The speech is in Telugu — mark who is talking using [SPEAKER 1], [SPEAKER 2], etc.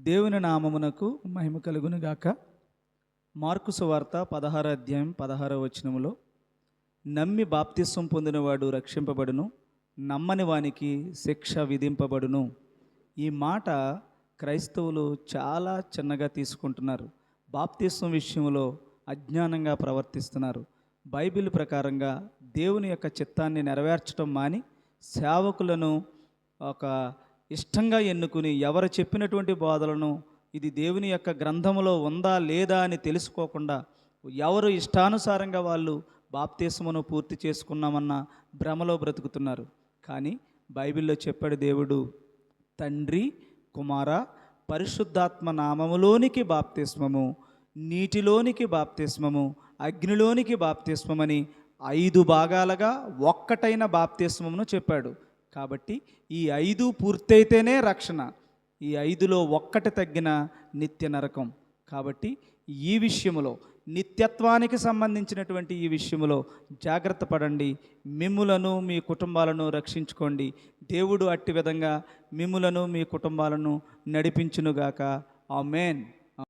[SPEAKER 1] దేవుని నామమునకు మహిమ కలుగునుగాక. మార్కు సువార్త పదహార అధ్యాయం పదహార వచనములో నమ్మి బాప్తిస్వం పొందినవాడు రక్షింపబడును నమ్మని వానికి శిక్ష విధింపబడును. ఈ మాట క్రైస్తవులు చాలా చిన్నగా తీసుకుంటున్నారు. బాప్తిస్వం విషయంలో అజ్ఞానంగా ప్రవర్తిస్తున్నారు. బైబిల్ ప్రకారంగా దేవుని యొక్క చిత్తాన్ని నెరవేర్చడం మాని సేవకులను ఒక ఇష్టంగా ఎన్నుకుని ఎవరు చెప్పినటువంటి బోధలను ఇది దేవుని యొక్క గ్రంథములో ఉందా లేదా అని తెలుసుకోకుండా ఎవరు ఇష్టానుసారంగా వాళ్ళు బాప్తీసమును పూర్తి చేసుకున్నామన్న భ్రమలో బ్రతుకుతున్నారు. కానీ బైబిల్లో చెప్పాడు దేవుడు తండ్రి కుమార పరిశుద్ధాత్మ నామములోనికి బాప్తిస్మము నీటిలోనికి బాప్తిస్మము అగ్నిలోనికి బాప్తిస్మమని ఐదు భాగాలుగా ఒక్కటైన బాప్తిస్మమును చెప్పాడు. కాబట్టి ఈ ఐదు పూర్తయితేనే రక్షణ. ఈ ఐదులో ఒక్కటి తగ్గిన నిత్య నరకం. కాబట్టి ఈ విషయంలో నిత్యత్వానికి సంబంధించినటువంటి ఈ విషయంలో జాగ్రత్త పడండి. మిమ్ములను మీ కుటుంబాలను రక్షించుకోండి. దేవుడు అట్టి విధంగా మిమ్ములను మీ కుటుంబాలను నడిపించునుగాక. మెయిన్